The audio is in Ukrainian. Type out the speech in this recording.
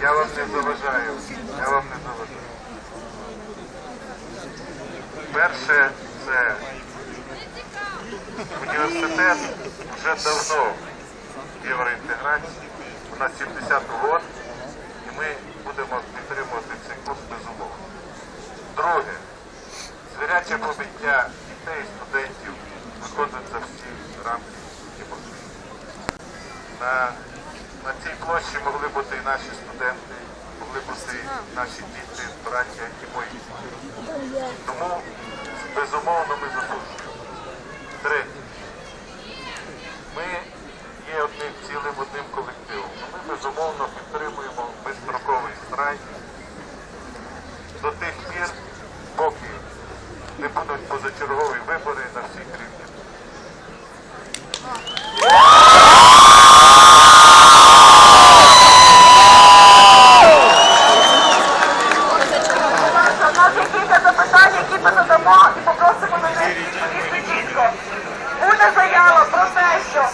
Я вам не заважаю. Я вам не заважаю. Перше, це університет вже давно євроінтеграції. У нас 70 угод, і ми будемо підтримувати цей курс безумовно. Друге, звіряче побиття дітей, студентів виходить за всі рамки і можливості. На цій площі могли бути і наші студенти, могли бути і наші діти, браття і мої. Тому, безумовно, ми засуджуємо. Третє. Ми є одним цілим, одним колективом. Ми безумовно підтримуємо безстроковий страйк до тих пір, поки не будуть позачергові вибори на всіх рівнях. sure.